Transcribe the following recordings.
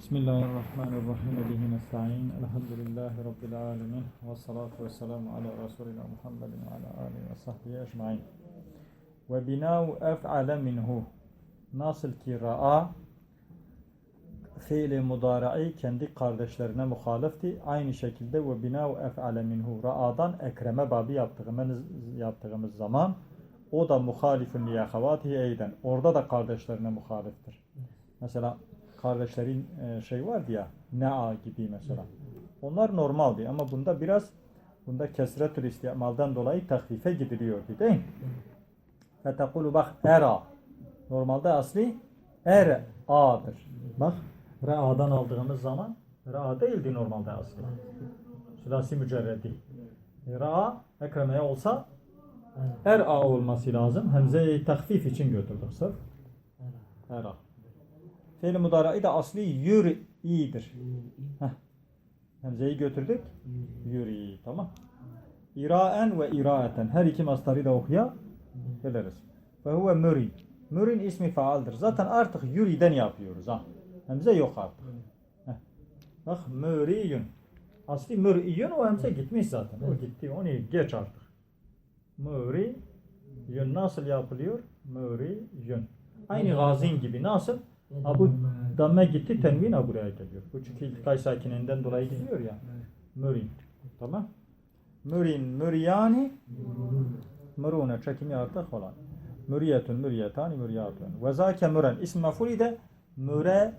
Bismillahirrahmanirrahim. Bihi nesta'in. Elhamdülillahi Rabbil alemin. Ve salatu ve selamu ala Resulina Muhammedin ve ala alihi ve sahbihi ecmain. Ve binavu ef'ale minhu. Nasıl ki ra'a fiili mudara'i kendi kardeşlerine muhalifti. Aynı şekilde ve binavu ef'ale minhu. Ra'adan ekreme babi yaptığımız, yaptığımız zaman o da muhalifun liyahavatihi eyden. Orada da kardeşlerine muhaliftir. Mesela kardeşlerin e, şey vardı ya ne'a gibi mesela. Onlar normaldi ama bunda biraz bunda kesretül istimaldan dolayı tahfife gidiliyordu değil mi? Fetekulu bak era. Normalde asli er a'dır. Bak ra'dan aldığımız zaman ra değildi normalde asli. Sülasi mücerredi. Ra ekremeye olsa er a olması lazım. Hemze-i tahfif için götürdük sırf. Era. Fiil-i mudara'i de asli yür'idir. Heh. Hemzeyi götürdük. Yür'i. Tamam. İraen ve iraeten. Her iki mastarı da okuyabiliriz. Ve huve müri. Mürin ismi faaldir. Zaten artık yüriden yapıyoruz. Ha. Hemze yok artık. Heh. Bak müriyün. Asli müriyün o hemze gitmiş zaten. O gitti. Onu geç artık. Müriyün nasıl yapılıyor? Müriyün. Aynı gazin gibi. Nasıl? Ha bu damme gitti tenvin ha buraya geliyor. Bu çünkü iltikay sakininden dolayı gidiyor ya. Mürin. Tamam. Mürin, müryani, mürune çekimi artık olan. Müriyetun, müryetani, müryatun. Ve zâke müren. İsm mefulü de müre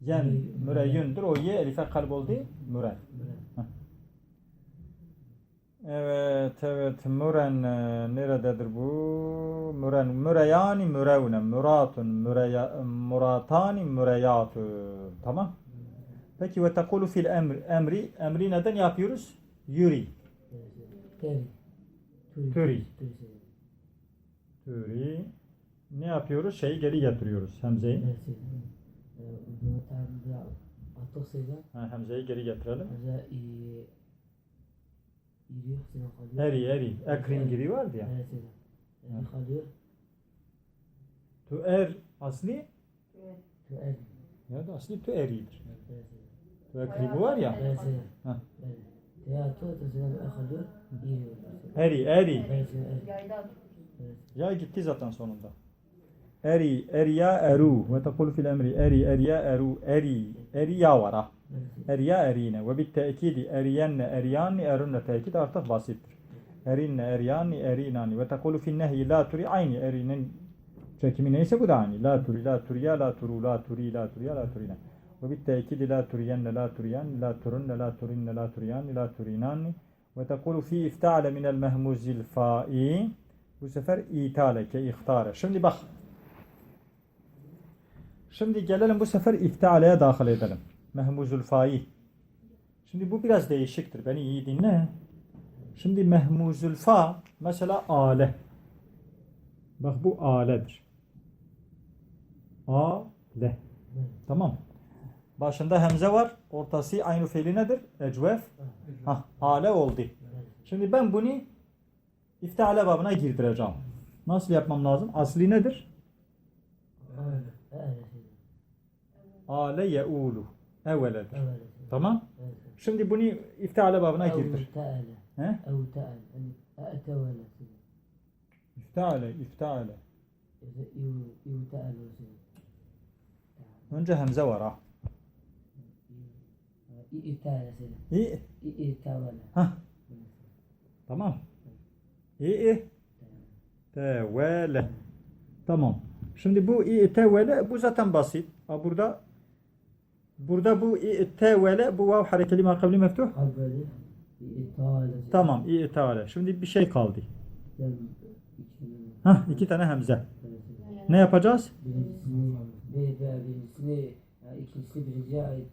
yen, müreyündür. O ye elife kalp oldu. Müren. Evet, evet. Müren e, nerededir bu? Müren, müreyani, mürevne, müratun, müreya, muratani, müreyatun. Tamam. Peki ve tekulu fil emri, emri, emri neden yapıyoruz? Yuri. Turi. Yuri. Ne yapıyoruz? Şeyi geri getiriyoruz. Hemzeyi. Sayıda Ha, hemzeyi geri getirelim. İri Hüseyin kalıyor. Eri, eri. Ekrim gibi vardı ya. Evet evet. Eri kalıyor. Tu er asli Tu el. ya da asli tu eridir. Evet Tu ekribi var ya. evet. Evet. Ya tu tu sen kalıyor. Eri, eri. Evet evet. Yaydan Evet. Ya gitti zaten sonunda. Eri, eriya, eru. Ve tekul fil emri. Eri, eriya, eru. Eri, eriya var ha. Evet. Eriya, erine. Ve bit tekidi. Eriyenne, eriyanni, erunne. Tekid artık basittir. Erinne, eriyanni, erinani. Ve tekulu fil nehi la turi. Aynı erinin çekimi neyse bu da aynı. La turi, la turiya, la turu, la turi, la turiya, la turina. Ve bit tekidi la turiyenne, la turiyan, la turunne, la turinne, la turiyanni, la turinanni. Ve tekulu fi iftale minel mehmuzil fa'i. Bu sefer itale ke ihtare. Şimdi bak. Şimdi gelelim bu sefer iftialeye dahil edelim. Mehmuzul fa'i. Şimdi bu biraz değişiktir. Beni iyi dinle. Şimdi mehmuzul fa mesela ale. Bak bu aledir. Ale. Tamam. Başında hemze var. Ortası aynı fiili nedir? Ecvef. Hah, ale oldu. Şimdi ben bunu İftihale babına girdireceğim. Nasıl yapmam lazım? Asli nedir? Evet. Evet ale yeulu. Evveledir. Tamam? Evet. Şimdi bunu iftiale babına girdir. He? İftiale, iftiale. Önce hemze var ha. İ Ha. Tamam. İ tevele. Tamam. Şimdi bu i bu zaten basit. Ha burada Burada bu tevele bu vav harekeli ma kavli meftuh. Habeli. Tamam iyi teala. Şimdi bir şey kaldı. Hah, iki tane hemze. Ne yapacağız? Birincisini, ikincisini birinciye ait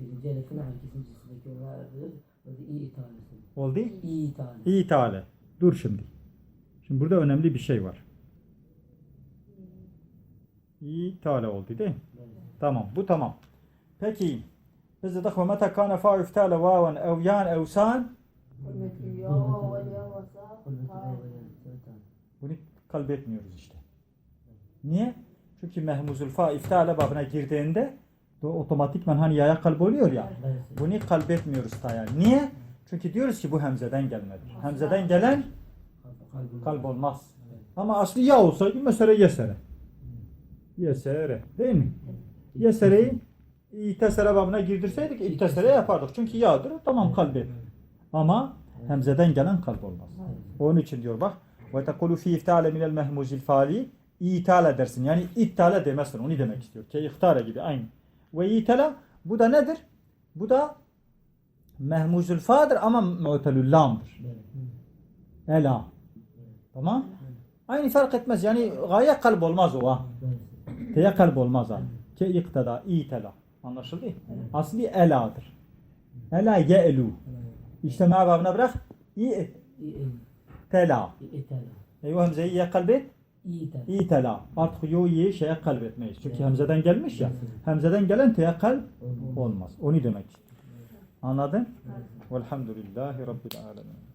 birinciye yakın herkesin cisimdeki olaylardır. İyi itale. Oldu? İyi itale. İyi itale. Dur şimdi. Şimdi burada önemli bir şey var. İyi itale oldu değil mi? Tamam. Bu tamam. Peki. Biz dedik ve meta kana fa iftale vaven ev yan ev san hürmetli yava ve yavasa Kul ve hayır. tevele. bunu kalbetmiyoruz işte. Niye? Çünkü mehmuzul fa iftale babına girdiğinde otomatikman hani yaya kalp oluyor ya. Bunu kalbetmiyoruz taya. Niye? Çünkü diyoruz ki bu hemzeden gelmedir. Hemzeden gelen kalp olmaz. Ama aslı ya olsaydı mesela yesere. Yesere. Değil mi? Yesereyi İtesere babına girdirseydik İtesere yapardık. Çünkü yağdır. Tamam kalbi. Ama hemzeden gelen kalp olmaz. Onun için diyor bak. Ve tekulu fi iftale minel mehmuzil fali İtal edersin. Yani ittale demezsin. Onu demek istiyor. Ke ihtare gibi aynı. Ve itala bu da nedir? Bu da mehmuzul fa'dır ama mu'telül lamdır. Ela. Tamam? Aynı fark etmez. Yani gaye kalp olmaz o ha. Teye kalp olmaz ha. Ke iktada, itela. Anlaşıldı? Asli eladır. Ela ye'lu. İşte ma babına bırak. İ tela. E o hemzeyi ye kalbet. İtala. İtela. Artık yo ye şeye kalbetmeyiz. Çünkü hemzeden gelmiş ya. Hemzeden gelen teye kalp olmaz. Onu demek. Anladın? Velhamdülillahi Rabbil alemin.